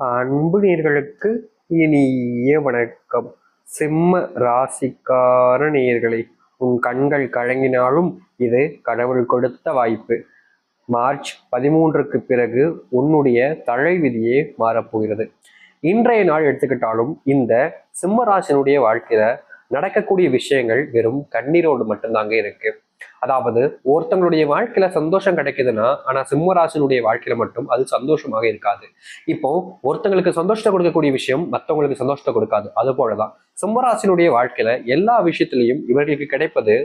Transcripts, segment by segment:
அன்பு நேர்களுக்கு இனிய வணக்கம். சிம்ம ராசிக்கார நேர்களை உன் கண்கள் கலங்கினாலும் இது கடவுள் கொடுத்த வாய்ப்பு. மார்ச் பதிமூன்றுக்கு பிறகு உன்னுடைய தலைவிதியே மாறப்போகிறது. இன்றைய நாள் எடுத்துக்கிட்டாலும் இந்த சிம்ம ராசினுடைய வாழ்க்கையில நடக்கக்கூடிய விஷயங்கள் வெறும் கண்ணீரோடு மட்டும்தாங்க இருக்கு. அதாவது ஒருத்தங்களுடைய வாழ்க்கையில சந்தோஷம் கிடைக்குதுன்னா ஆனா சிம்மராசினுடைய வாழ்க்கையில மட்டும் அது சந்தோஷமாக இருக்காது. இப்போ ஒருத்தங்களுக்கு சந்தோஷத்தை கொடுக்கக்கூடிய விஷயம் மற்றவங்களுக்கு சந்தோஷத்தை கொடுக்காது. அது போலதான். சிம்மராசினுடைய வாழ்க்கையில எல்லா விஷயத்திலையும் இவர்களுக்கு கிடைப்பது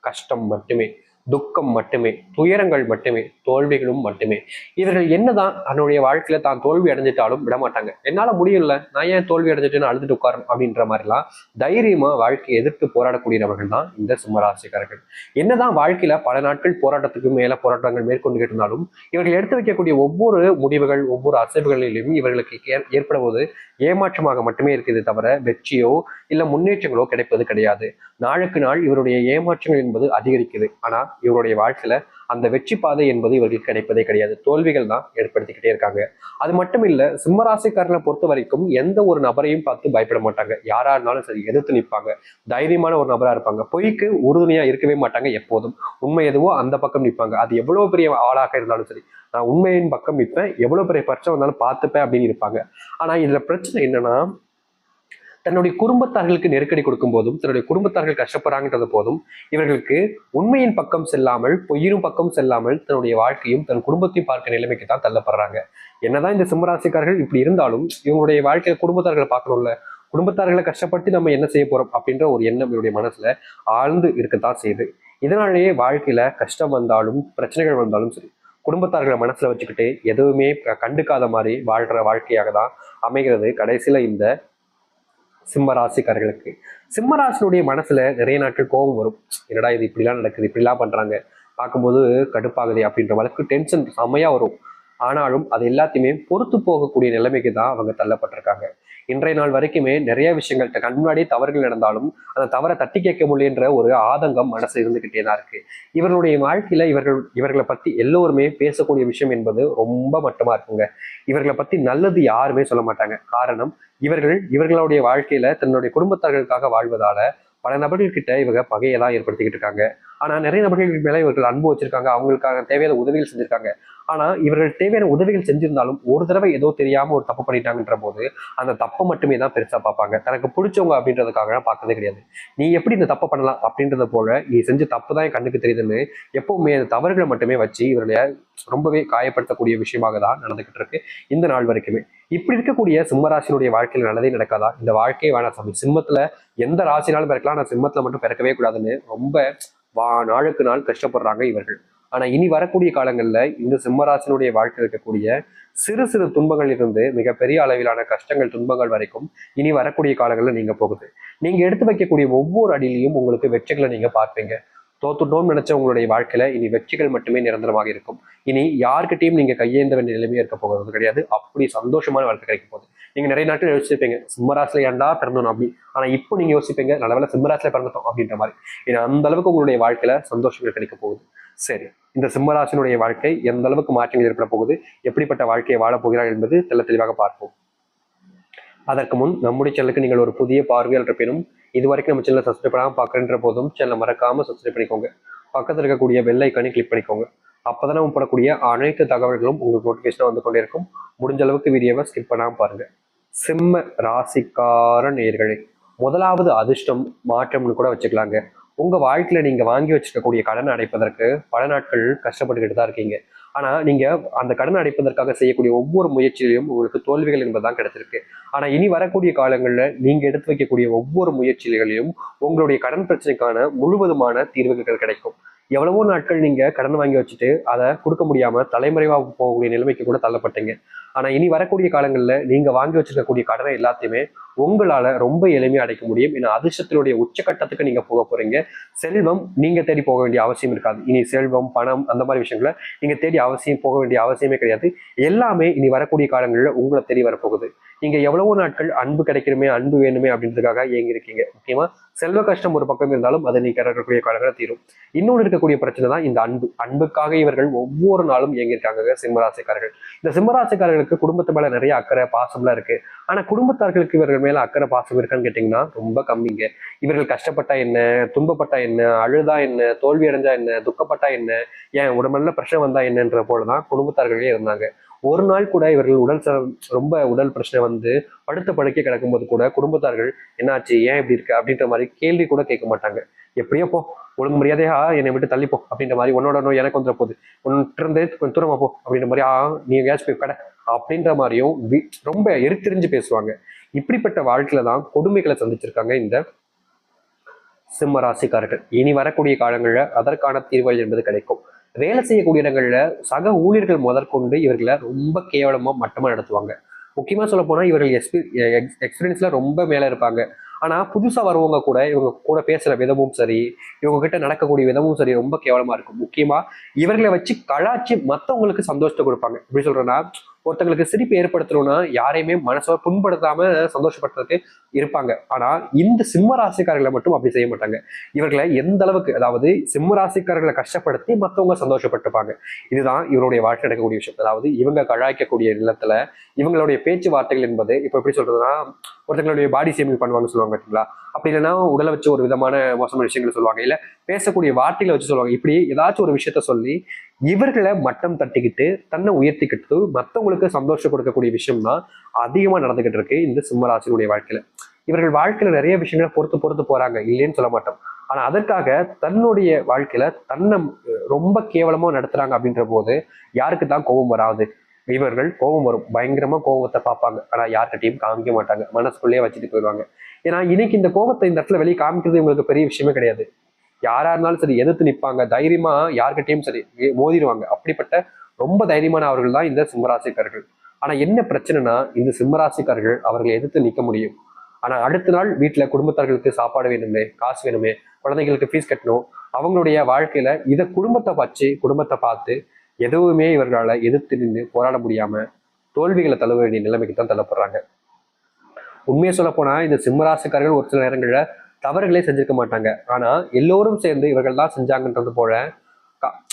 கஷ்டம் மட்டுமே. துக்கம் மட்டுமே துயரங்கள் மட்டுமே தோல்விகளும் மட்டுமே. இவர்கள் என்னதான் தன்னுடைய வாழ்க்கையில தான் தோல்வி அடைஞ்சிட்டாலும் விடமாட்டாங்க என்னால முடியல நான் ஏன் தோல்வி அடைஞ்சிட்டுன்னு அழுதுட்டு உட்காரணும் அப்படின்ற மாதிரிலாம் தைரியமா வாழ்க்கையை எதிர்த்து போராடக்கூடியவர்கள் தான் இந்த சிம்மராசிக்காரர்கள். என்னதான் வாழ்க்கையில பல நாட்கள் போராட்டத்துக்கு மேல போராட்டங்கள் மேற்கொண்டு இருந்தாலும் இவர்கள் எடுத்து வைக்கக்கூடிய ஒவ்வொரு முடிவுகள் ஒவ்வொரு அசைவுகளிலும் இவர்களுக்கு ஏற்படும் ஏற்படுவது ஏமாற்றமாக மட்டுமே இருக்குது தவிர வெற்றியோ இல்ல முன்னேற்றங்களோ கிடைப்பது கிடையாது. நாளுக்கு நாள் இவருடைய ஏமாற்றங்கள் என்பது அதிகரிக்குது. ஆனா இவருடைய வாழ்க்கையில அந்த வெற்றி பாதை என்பது இவர்களுக்கு கிடைப்பதே கிடையாது. தோல்விகள் தான் ஏற்படுத்திக்கிட்டே இருக்காங்க. அது மட்டும் இல்ல சிம்மராசிக்காரனை பொறுத்த வரைக்கும் எந்த ஒரு நபரையும் பார்த்து பயப்பட மாட்டாங்க. யாரா இருந்தாலும் சரி எதிர்த்து நிற்பாங்க. தைரியமான ஒரு நபரா இருப்பாங்க. பொய்க்கு உறுதுணையா இருக்கவே மாட்டாங்க எப்போதும். உண்மை எதுவோ அந்த பக்கம் நிற்பாங்க. அது எவ்வளவு பெரிய ஆளாக இருந்தாலும் சரி நான் உண்மையின் பக்கம் நிற்பேன். எவ்வளவு பெரிய பிரச்சனை வந்தாலும் பார்த்துப்பேன் அப்படின்னு இருப்பாங்க. ஆனா இதுல பிரச்சனை என்னன்னா தன்னுடைய குடும்பத்தார்களுக்கு நெருக்கடி கொடுக்கும் போதும் தன்னுடைய குடும்பத்தார்கள் கஷ்டப்படுறாங்கன்றது போதும் இவர்களுக்கு உண்மையின் பக்கம் செல்லாமல் பொய்யின் பக்கம் செல்லாமல் தன்னுடைய வாழ்க்கையும் தன் குடும்பத்தையும் பார்க்க நிலைமைக்கு தான் தள்ளப்படுறாங்க. என்னதான் இந்த சிம்மராசிக்காரர்கள் இப்படி இருந்தாலும் இவங்களுடைய வாழ்க்கையில குடும்பத்தார்களை பார்க்கணும்ல? குடும்பத்தார்களை கஷ்டப்படுத்தி நம்ம என்ன செய்ய போறோம் அப்படின்ற ஒரு எண்ணம் இவருடைய மனசுல ஆழ்ந்து இருக்கத்தான் செய்யுது. இதனாலேயே வாழ்க்கையில கஷ்டம் வந்தாலும் பிரச்சனைகள் வந்தாலும் சரி குடும்பத்தார்களை மனசுல வச்சுக்கிட்டு எதுவுமே கண்டுக்காத மாதிரி வாழ்ற வாழ்க்கையாக தான் அமைகிறது. கடைசியில இந்த சிம்ம ராசிக்காரர்களுக்கு. சிம்ம ராசினுடைய மனசுல நிறைய நாட்கள் கோபம் வரும். என்னடா இது இப்படிலாம் நடக்குது இப்படிலாம் பண்றாங்க. பார்க்கும்போது கடுப்பாகுது அப்படின்ற அளவுக்கு டென்ஷன் செம்மையா வரும். ஆனாலும் அது எல்லாத்தையுமே பொறுத்து போகக்கூடிய நிலைமைக்கு தான் அவங்க தள்ளப்பட்டிருக்காங்க. இன்றைய நாள் வரைக்குமே நிறைய விஷயங்கள் கண் முன்னாடி தவறுகள் நடந்தாலும் அந்த தவறை தட்டி கேட்க முடியுன்ற ஒரு ஆதங்கம் மனசு இருந்துகிட்டே தான் இருக்கு. இவர்களுடைய வாழ்க்கையில இவர்கள் இவர்களை பத்தி எல்லோருமே பேசக்கூடிய விஷயம் என்பது ரொம்ப மட்டமா இருக்குங்க. இவர்களை பத்தி நல்லது யாருமே சொல்ல மாட்டாங்க. காரணம் இவர்கள் இவர்களுடைய வாழ்க்கையில தன்னுடைய குடும்பத்தார்களுக்காக வாழ்வதால பல நபர்கள்கிட்ட இவங்க பகையெல்லாம் ஏற்படுத்திக்கிட்டு இருக்காங்க. ஆனா நிறைய நபர்கள் மேல இவர்கள் அன்பு வச்சிருக்காங்க. அவங்களுக்காக தேவையான உதவிகள் செஞ்சிருக்காங்க. ஆனால் இவர்கள் தேவையான உதவிகள் செஞ்சிருந்தாலும் ஒரு தடவை ஏதோ தெரியாமல் ஒரு தப்பு பண்ணிட்டாங்கன்ற போது அந்த தப்பை மட்டுமே தான் பெருசாக பார்ப்பாங்க. தனக்கு பிடிச்சவங்க அப்படின்றதுக்காக பார்க்கறதே கிடையாது. நீ எப்படி இந்த தப்பை பண்ணலாம் அப்படின்றத போல நீ செஞ்ச தப்பு தான் என் கண்ணுக்கு தெரியுதுன்னு எப்பவுமே அந்த தவறுகளை மட்டுமே வச்சு இவருடைய ரொம்பவே காயப்படுத்தக்கூடிய விஷயமாக தான் நடந்துகிட்டு இருக்கு இந்த நாள் வரைக்குமே. இப்படி இருக்கக்கூடிய சிம்மராசினுடைய வாழ்க்கையில் நல்லதே நடக்காதா? இந்த வாழ்க்கையை வேணாம் சாமி. சிம்மத்துல எந்த ராசினாலும் பிறக்கலாம். ஆனால் சிம்மத்துல மட்டும் பிறக்கவே கூடாதுன்னு ரொம்ப வா நாளுக்கு நாள் கஷ்டப்படுறாங்க இவர்கள். ஆனா இனி வரக்கூடிய காலங்கள்ல இந்த சிம்மராசனுடைய வாழ்க்கை இருக்கக்கூடிய சிறு சிறு துன்பங்கள் இருந்து மிகப்பெரிய அளவிலான கஷ்டங்கள் துன்பங்கள் வரைக்கும் இனி வரக்கூடிய காலங்களில் நீங்க போகுது. நீங்க எடுத்து வைக்கக்கூடிய ஒவ்வொரு அடியிலையும் உங்களுக்கு வெற்றிகளை நீங்க பார்ப்பீங்க. தோத்துட்டோம்னு நினைச்ச உங்களுடைய வாழ்க்கையில இனி வெற்றிகள் மட்டுமே நிரந்தரமாக இருக்கும். இனி யார்கிட்டயும் நீங்க கையேந்த வேண்டிய நிலைமையே இருக்க போகிறது கிடையாது. அப்படி சந்தோஷமான வாழ்க்கை கிடைக்க போகுது. நீங்க நிறைய நாட்கள் யோசிச்சிருப்பீங்க சிம்மராசில ஏன்டா பிறந்தோம் அப்படி. ஆனா இப்போ நீங்க யோசிப்பீங்க நல்லவேளை சிம்மராசில பிறந்துட்டோம் அப்படின்ற மாதிரி. ஏன்னா அந்த அளவுக்கு உங்களுடைய வாழ்க்கையில சந்தோஷங்கள் கிடைக்க போகுது. சரி இந்த சிம்மராசினுடைய வாழ்க்கை எந்த அளவுக்கு மாற்றங்கள் ஏற்பட போகுது எப்படிப்பட்ட வாழ்க்கையை வாழப் போகிறார் என்பது தெல்ல தெளிவாக பார்ப்போம். அதற்கு முன் நம்முடைய சேனலுக்கு நீங்கள் ஒரு புதிய பார்வையாளர் இருப்பினும் இதுவரைக்கும் நம்ம சேனலை சப்ஸ்கிரைப் பண்ணாமல் பார்க்குறன்ற போதும் சேனலை மறக்காமல் சப்ஸ்கிரைப் பண்ணிக்கோங்க. பக்கத்தில் இருக்கக்கூடிய பெல் ஐக்கானே கிளிக் பண்ணிக்கோங்க. அப்பதான் நம்ம போடக்கூடிய அனைத்து தகவல்களும் உங்களுக்கு நோட்டிஃபிகேஷனாக வந்து கொண்டே இருக்கும் முடிஞ்ச அளவுக்கு வீடியோவை ஸ்கிப் பண்ணாமல் பாருங்கள் சிம்ம ராசிக்கார நேர்களே முதலாவது அதிர்ஷ்டம் மாற்றம்னு கூட வச்சுக்கலாங்க. உங்கள் வாழ்க்கையில் நீங்கள் வாங்கி வச்சிருக்கக்கூடிய கடன் அடைப்பதற்கு பல நாட்கள் கஷ்டப்பட்டுக்கிட்டு தான் இருக்கீங்க. ஆனால் நீங்கள் அந்த கடனை அடைப்பதற்காக செய்யக்கூடிய ஒவ்வொரு முயற்சியிலையும் உங்களுக்கு தோல்விகள் என்பதுதான் கிடைச்சிருக்கு ஆனால் இனி வரக்கூடிய காலங்களில் நீங்கள் எடுத்து வைக்கக்கூடிய ஒவ்வொரு முயற்சிகளையும் உங்களுடைய கடன் பிரச்சனைக்கான முழுவதுமான தீர்வுகள் கிடைக்கும். எவ்வளவோ நாட்கள் நீங்கள் கடன் வாங்கி வச்சுட்டு அதை கொடுக்க முடியாமல் தலைமறைவாக போகக்கூடிய நிலைமைக்கு கூட தள்ளப்பட்டீங்க. ஆனால் இனி வரக்கூடிய காலங்களில் நீங்கள் வாங்கி வச்சிருக்கக்கூடிய கடனை எல்லாத்தையுமே உங்களால ரொம்ப எளிமையா அடைக்க முடியும். ஏன்னா அதிர்ஷ்டத்தினுடைய உச்சக்கட்டத்துக்கு நீங்க போக போறீங்க. செல்வம் நீங்க தேடி போக வேண்டிய அவசியம் இருக்காது. இனி செல்வம் பணம் அந்த மாதிரி விஷயங்களை நீங்க தேடி அவசியம் போக வேண்டிய அவசியமே கிடையாது. எல்லாமே இனி வரக்கூடிய காலங்களில் உங்களை தேடி வரப்போகுது. நீங்க எவ்வளவோ நாட்கள் அன்பு கிடைக்கணுமே அன்பு வேணுமே அப்படின்றதுக்காக ஏங்கி இருக்கீங்க முக்கியமா செல்வ கஷ்டம் ஒரு பக்கம் இருந்தாலும் அதை நீ இருக்கக்கூடிய காலங்களில் தீரும். இன்னொன்று இருக்கக்கூடிய பிரச்சனை தான் இந்த அன்பு. அன்புக்காக இவர்கள் ஒவ்வொரு நாளும் இயங்கியிருக்காங்க சிம்மராசிக்காரர்கள். இந்த சிம்மராசிக்காரர்களுக்கு குடும்பத்து மேல நிறைய அக்கறை பாசம்லாம் இருக்கு. ஆனா குடும்பத்தார்களுக்கு இவர்கள் மேல அக்கறை பாசம் இருக்கான்னு கேட்டீங்கன்னா ரொம்ப கம்மிங்க. இவர்கள் கஷ்டப்பட்டா என்ன? துன்பப்பட்டா என்ன? அழுதா என்ன? தோல்வி அடைஞ்சா என்ன? துக்கப்பட்டா என்ன? ஏன் உடம்புல பிரச்சனை வந்தா என்னன்ற போலதான் குடும்பத்தார்களே இருந்தாங்க. ஒரு நாள் கூட இவர்கள் உடல் ரொம்ப உடல் பிரச்சனை வந்து படுத்த படுக்கை கிடக்கும்போது கூட குடும்பத்தார்கள் என்னாச்சு? ஏன் இப்படி இருக்கு? அப்படின்ற மாதிரி கேள்வி கூட கேட்க மாட்டாங்க. எப்படியோ போ ஒழுங்கு மரியாதையா என்னை விட்டு தள்ளிப்போ அப்படின்ற மாதிரி உன்னோட நோய் எனக்கு வந்துட போகுது. உன்கிட்ட கொஞ்சம் தூரமா போ அப்படின்ற மாதிரி ஆ நீ எங்கேயாச்சும் போய் கடை அப்படின்ற மாதிரியும் ரொம்ப எரித்தெரிஞ்சு பேசுவாங்க. இப்படிப்பட்ட வாழ்க்கையில தான் கொடுமைகளை சந்திச்சிருக்காங்க இந்த சிம்ம ராசிக்காரர்கள். இனி வரக்கூடிய காலங்களில் அதற்கான தீர்வுகள் என்பது கிடைக்கும். வேலை செய்யக்கூடிய இடங்களில் சக ஊழியர்கள் முதற்கொண்டு இவர்களை ரொம்ப கேவலமாக மட்டமாக நடத்துவாங்க. முக்கியமாக சொல்ல போனால் இவர்கள் எக்ஸ்பீ எக்ஸ்பீரியன்ஸில் ரொம்ப மேலே இருப்பாங்க. ஆனால் புதுசாக வரவங்க கூட இவங்க கூட பேசுகிற விதமும் சரி இவங்க கிட்ட நடக்கக்கூடிய விதமும் சரி ரொம்ப கேவலமாக இருக்கும். முக்கியமாக இவர்களை வச்சு கலாச்சி மற்றவங்களுக்கு சந்தோஷத்தை கொடுப்பாங்க. எப்படி சொல்றேன்னா ஒருத்தங்களுக்கு சிரிப்பு ஏற்படுத்தணும்னா யாரையுமே மனசை புண்படுத்தாம சந்தோஷப்படுறதுக்கு இருப்பாங்க. ஆனா இந்த சிம்ம ராசிக்காரர்களை மட்டும் அப்படி செய்ய மாட்டாங்க. இவர்களை எந்த அளவுக்கு அதாவது சிம்ம ராசிக்காரர்களை கஷ்டப்படுத்தி மற்றவங்க சந்தோஷப்பட்டுப்பாங்க இதுதான் இவருடைய வாழ்க்கை நடக்கக்கூடிய விஷயம். அதாவது இவங்க கழாய்க்கக்கூடிய நிலத்துல இவங்களுடைய பேச்சுவார்த்தைகள் என்பது இப்போ எப்படி சொல்றதுன்னா ஒருத்தங்களுடைய பாடி சேமிங் பண்ணுவாங்க சொல்லுவாங்க பார்த்தீங்களா? அப்படி இல்லைன்னா உடலை வச்சு ஒரு விதமான மோசமான விஷயங்களை சொல்லுவாங்க. இல்ல பேசக்கூடிய வார்த்தைகளை வச்சு சொல்லுவாங்க. இப்படி ஏதாச்சும் ஒரு விஷயத்த சொல்லி இவர்களை மட்டம் தட்டிக்கிட்டு தன்னை உயர்த்திக்கிட்டு மற்றவங்களுக்கு சந்தோஷம் கொடுக்கக்கூடிய விஷயம் தான் அதிகமா நடந்துகிட்டு இருக்கு இந்த சிம்மராசினுடைய வாழ்க்கையில. இவர்கள் வாழ்க்கையில நிறைய விஷயங்களை பொறுத்து பொறுத்து போறாங்க. இல்லைன்னு சொல்ல மாட்டோம். ஆனா அதற்காக தன்னுடைய வாழ்க்கையில தன்னை ரொம்ப கேவலமா நடத்துறாங்க அப்படின்ற போது யாருக்கு தான் கோபம் வராது. இவர்கள் கோபம் வரும். பயங்கரமா கோபத்தை பார்ப்பாங்க. ஆனா யார்கிட்டயும் காமிக்க மாட்டாங்க. மனசுக்குள்ளேயே வச்சுட்டு போயிடுவாங்க. ஏன்னா இன்னைக்கு இந்த கோபத்தை இந்த இடத்துல வெளியே காமிக்கிறது இவங்களுக்கு பெரிய விஷயமே கிடையாது. யாரா இருந்தாலும் சரி எதிர்த்து நிற்பாங்க தைரியமா யார்கிட்டையும் சரி மோதிடுவாங்க. அப்படிப்பட்ட ரொம்ப தைரியமான அவர்கள் தான் இந்த சிம்மராசிக்காரர்கள். ஆனா என்ன பிரச்சனைனா இந்த சிம்மராசிக்காரர்கள் அவர்களை எதிர்த்து நிற்க முடியும். ஆனா அடுத்த நாள் வீட்டுல குடும்பத்தார்களுக்கு சாப்பாடு வேணுமே காசு வேணுமே குழந்தைங்களுக்கு ஃபீஸ் கட்டணும் அவங்களுடைய வாழ்க்கையில இதை குடும்பத்தை வச்சு குடும்பத்தை பார்த்து எதுவுமே இவர்களால் எதிர்த்து நின்று போராட முடியாம தோல்விகளை தழுவ வேண்டிய நிலைமைக்கு தான் தள்ளப்படுறாங்க. உண்மையை சொல்ல போனா இந்த சிம்மராசிக்காரர்கள் ஒரு சில நேரங்களில் தவறுகளே செஞ்சிருக்க மாட்டாங்க. ஆனா எல்லோரும் சேர்ந்து இவர்கள் தான் செஞ்சாங்கன்றது போல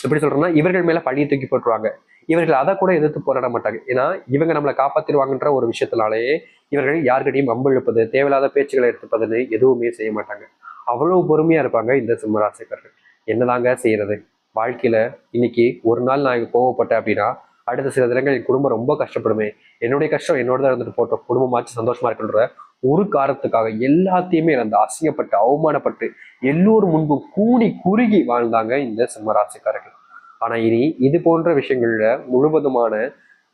எப்படி சொல்றேன்னா இவர்கள் மேல பழியை தூக்கி போட்டுருவாங்க. இவர்கள் அதை கூட எதிர்த்து போராட மாட்டாங்க. ஏன்னா இவங்க நம்மளை காப்பாற்றிடுவாங்கன்ற ஒரு விஷயத்தினாலேயே இவர்கள் யார்கிட்டையும் வம்பு தேவையில்லாத பேச்சுகளை எடுத்துப்பதுன்னு எதுவுமே செய்ய மாட்டாங்க. அவ்வளவு பொறுமையா இருப்பாங்க இந்த சிம்மராசிக்காரர்கள். என்னதாங்க செய்யறது? வாழ்க்கையில் இன்னைக்கு ஒரு நாள் நான் கோவப்பட்டேன் அப்படின்னா அடுத்த சில தினங்கள் என் குடும்பம் ரொம்ப கஷ்டப்படுமே. என்னுடைய கஷ்டம் என்னோட தான் இருந்துட்டு போட்டோம். குடும்பமாச்சு சந்தோஷமா இருக்குன்ற ஒரு காரணத்துக்காக எல்லாத்தையுமே இழந்து அசிங்கப்பட்டு அவமானப்பட்டு எல்லோரும் முன்பு கூடி குறுகி வாழ்ந்தாங்க இந்த சிம்மராசிக்காரர்கள் ஆனா இனி இது போன்ற விஷயங்கள்ல முழுவதுமான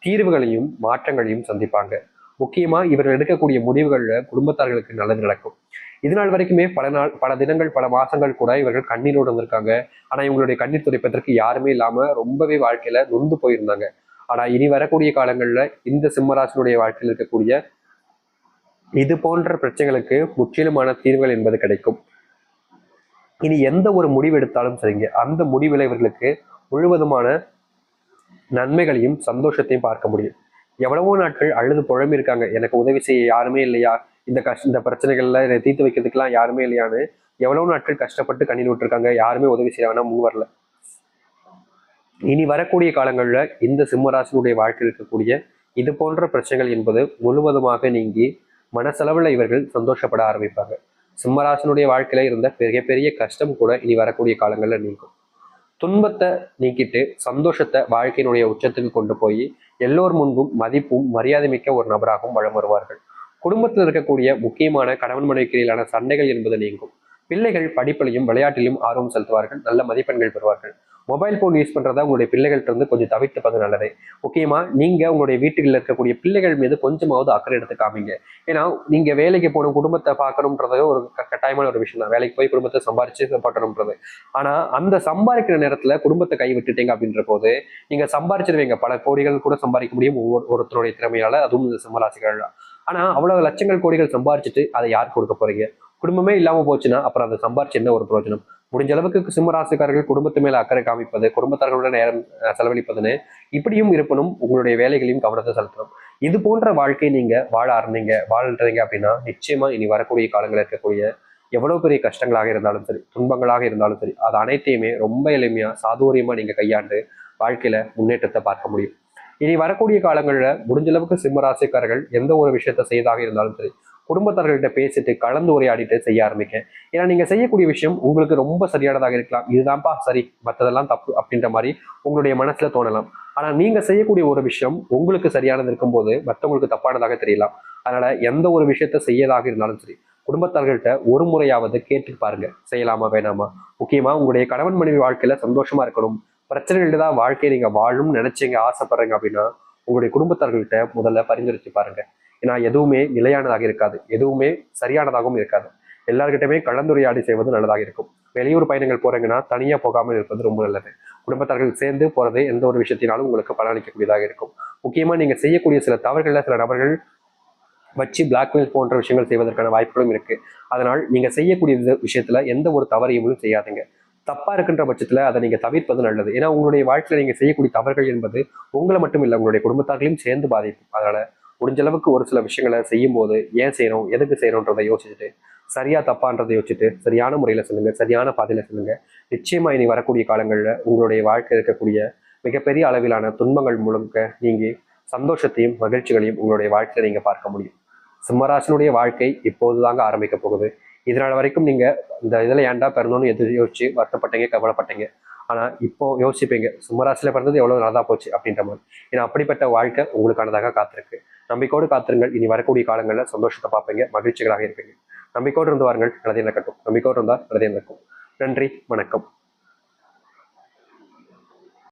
தீர்வுகளையும் மாற்றங்களையும் சந்திப்பாங்க. முக்கியமா இவர்கள் எடுக்கக்கூடிய முடிவுகள்ல குடும்பத்தார்களுக்கு நல்லது நடக்கும். இது நாள் வரைக்குமே பல நாள் பல தினங்கள் பல மாசங்கள் கூட இவர்கள் கண்ணீரோடு வந்திருக்காங்க. ஆனா இவங்களுடைய கண்ணீர் துடைப்பதற்கு யாருமே இல்லாம ரொம்பவே வாழ்க்கையில நொந்து போயிருந்தாங்க. ஆனா இனி வரக்கூடிய காலங்கள்ல இந்த சிம்மராசனுடைய வாழ்க்கையில் இருக்கக்கூடிய இது போன்ற பிரச்சனைகளுக்கு முற்றிலுமான தீர்வுகள் என்பது கிடைக்கும். இனி எந்த ஒரு முடிவு எடுத்தாலும் சரிங்க. அந்த முடிவில் இவர்களுக்கு முழுவதுமான நன்மைகளையும் சந்தோஷத்தையும் பார்க்க முடியும். எவ்வளவோ நாட்கள் அழுது புழம்பி இருக்காங்க எனக்கு உதவி செய்ய யாருமே இல்லையா? இந்த கஷ்ட இந்த பிரச்சனைகள்ல இதை தீர்த்து வைக்கிறதுக்கெல்லாம் யாருமே இல்லையான்னு எவ்வளவு நாட்கள் கஷ்டப்பட்டு கண்ணீர் விட்டுருக்காங்க யாருமே உதவி செய்ய முன் வரல. இனி வரக்கூடிய காலங்களில் இந்த சிம்மராசினுடைய வாழ்க்கையில் இருக்கக்கூடிய இது போன்ற பிரச்சனைகள் என்பது முழுவதுமாக நீங்கி மனசளவில் இவர்கள் சந்தோஷப்பட ஆரம்பிப்பாங்க. சிம்மராசனுடைய வாழ்க்கையில இருந்த பெரிய பெரிய கஷ்டம் கூட இனி வரக்கூடிய காலங்களில் நீங்கும். துன்பத்தை நீக்கிட்டு சந்தோஷத்தை வாழ்க்கையினுடைய உச்சத்துக்கு கொண்டு போய் எல்லோர் முன்பும் மதிப்பும் மரியாதை மிக்க ஒரு நபராகவும் வளம் வருவார்கள். குடும்பத்தில் இருக்கக்கூடிய முக்கியமான கணவன் மனைவிக்கிடையிலான சண்டைகள் என்பது நீங்கும். பிள்ளைகள் படிப்பிலையும் விளையாட்டிலும் ஆர்வம் செலுத்துவார்கள் நல்ல மதிப்பெண்கள் பெறுவார்கள். மொபைல் போன் யூஸ் பண்ணுறதா உங்களுடைய பிள்ளைகள்ட்ட இருந்து கொஞ்சம் தவிர்த்துப்பது நல்லது. முக்கியமா நீங்கள் உங்களுடைய வீட்டுகளில் இருக்கக்கூடிய பிள்ளைகள் மீது கொஞ்சமாவது அக்கறை எடுத்து காமிங்க. ஏன்னா நீங்க வேலைக்கு போகணும் குடும்பத்தை பார்க்கணுன்றது ஒரு க- கட்டாயமான ஒரு விஷயம் தான். வேலைக்கு போய் குடும்பத்தை சம்பாரிச்சு பண்ணணுன்றது ஆனா அந்த சம்பாதிக்கிற நேரத்தில் குடும்பத்தை கை விட்டுட்டீங்க அப்படின்ற போது நீங்க சம்பாரிச்சிருவீங்க. பல கோடிகள் கூட சம்பாதிக்க முடியும் ஒவ்வொரு ஒருத்தருடைய திறமையால். அதுவும் இந்த சிம்மராசிகள் ஆனா அவ்வளவு லட்சங்கள் கோடிகள் சம்பாரிச்சுட்டு அதை யார் கொடுக்க போறீங்க? குடும்பமே இல்லாம போச்சுன்னா அப்புறம் அதை சம்பாரிச்சு என்ன ஒரு பிரயோஜனம்? முடிஞ்ச அளவுக்கு சிம்மராசிக்காரர்கள் குடும்பத்து மேல அக்கறை காமிப்பது குடும்பத்தார்களுடன் நேரம் செலவழிப்பதுன்னு இப்படியும் இருப்பினும் உங்களுடைய வேலைகளையும் கவனத்தை செலுத்தணும். இது போன்ற வாழ்க்கை நீங்க வாழ ஆரம்பிங்க வாழ்றீங்க அப்படின்னா நிச்சயமா இனி வரக்கூடிய காலங்களில் இருக்கக்கூடிய எவ்வளவு பெரிய கஷ்டங்களாக இருந்தாலும் சரி துன்பங்களாக இருந்தாலும் சரி அது அனைத்தையுமே ரொம்ப எளிமையா சாதுரியமா நீங்க கையாண்டு வாழ்க்கையில முன்னேற்றத்தை பார்க்க முடியும். இனி வரக்கூடிய காலங்களில் முடிஞ்ச அளவுக்கு சிம்ம ராசிக்காரர்கள் எந்த ஒரு விஷயத்த செய்தாக இருந்தாலும் சரி குடும்பத்தார்கள்கிட்ட பேசிட்டு கலந்து உரையாடிட்டு செய்ய ஆரம்பிக்க ஏன்னா நீங்க செய்யக்கூடிய விஷயம் உங்களுக்கு ரொம்ப சரியானதாக இருக்கலாம். இதுதான்ப்பா சரி மற்றதெல்லாம் தப்பு அப்படின்ற மாதிரி உங்களுடைய மனசுல தோணலாம். ஆனா நீங்க செய்யக்கூடிய ஒரு விஷயம் உங்களுக்கு சரியானது இருக்கும்போது மற்றவங்களுக்கு தப்பானதாக தெரியலாம். அதனால எந்த ஒரு விஷயத்த செய்யதாக இருந்தாலும் சரி குடும்பத்தார்கள்ட்ட ஒரு முறையாவது கேட்டு பாருங்க. செய்யலாமா வேணாமா? முக்கியமா உங்களுடைய கணவன் மனைவி வாழ்க்கையில சந்தோஷமா இருக்கணும். பிரச்சனைகள் தான் வாழ்க்கையை நீங்கள் வாழும்னு நினைச்சீங்க ஆசைப்படுறீங்க அப்படின்னா உங்களுடைய குடும்பத்தார்கள்கிட்ட முதல்ல பரிந்துரைச்சு பாருங்க. ஏன்னா எதுவுமே நிலையானதாக இருக்காது. எதுவுமே சரியானதாகவும் இருக்காது. எல்லார்கிட்டயுமே கலந்துரையாடி செய்வது நல்லதாக இருக்கும். வெளியூர் பயணங்கள் போறீங்கன்னா தனியா போகாமல் இருப்பது ரொம்ப நல்லது. குடும்பத்தார்கள் சேர்ந்து போறது எந்த ஒரு விஷயத்தினாலும் உங்களுக்கு பலனளிக்கக்கூடியதாக இருக்கும். முக்கியமா நீங்க செய்யக்கூடிய சில தவறுகள்ல சில நபர்கள் வச்சு பிளாக்மெயில் போன்ற விஷயங்கள் செய்வதற்கான வாய்ப்புகளும் இருக்கு. அதனால் நீங்க செய்யக்கூடிய விஷயத்துல எந்த ஒரு தவறையும் செய்யாதீங்க. தப்பாக இருக்கின்ற பட்சத்தில் அதை நீங்கள் தவிர்ப்பது நல்லது. ஏன்னா உங்களுடைய வாழ்க்கையில் நீங்கள் செய்யக்கூடிய தவறுகள் என்பது உங்களை மட்டும் இல்லை உங்களுடைய குடும்பத்தார்களையும் சேர்ந்து பாதிக்கும். அதனால் முடிஞ்ச அளவுக்கு ஒரு சில விஷயங்களை செய்யும் போது ஏன் செய்கிறோம் எதுக்கு செய்கிறோன்றதை யோசிச்சுட்டு சரியா தப்பான்றதை யோசிச்சுட்டு சரியான முறையில் சொல்லுங்கள் சரியான பாதையில் சொல்லுங்கள் நிச்சயமாக இனி வரக்கூடிய காலங்களில் உங்களுடைய வாழ்க்கை இருக்கக்கூடிய மிகப்பெரிய அளவிலான துன்பங்கள் முழுக்க நீங்கள் சந்தோஷத்தையும் மகிழ்ச்சிகளையும் உங்களுடைய வாழ்க்கையில் நீங்கள் பார்க்க முடியும். சிம்மராசனுடைய வாழ்க்கை இப்போது தாங்க ஆரம்பிக்க போகுது. இதனால் வரைக்கும் நீங்க இந்த இதில் ஏன்டா பிறந்தோன்னு எது யோசிச்சு வருத்தப்பட்டீங்க கவலைப்பட்டீங்க? ஆனா இப்போ யோசிப்பீங்க சிம்மராசியில பிறந்தது எவ்வளவு நல்லதா போச்சு அப்படின்ற மாதிரி. ஏன்னா அப்படிப்பட்ட வாழ்க்கை உங்களுக்கானதாக காத்திருக்கு. நம்பிக்கோடு காத்திருங்கள். இனி வரக்கூடிய காலங்களில் சந்தோஷத்தை பார்ப்பீங்க மகிழ்ச்சிகளாக இருப்பீங்க. நம்பிக்கோடு இருந்து வாருங்கள் நல்லதே நடக்கட்டும் நம்பிக்கோடு இருந்தால் நல்லதே நடக்கும். நன்றி வணக்கம்.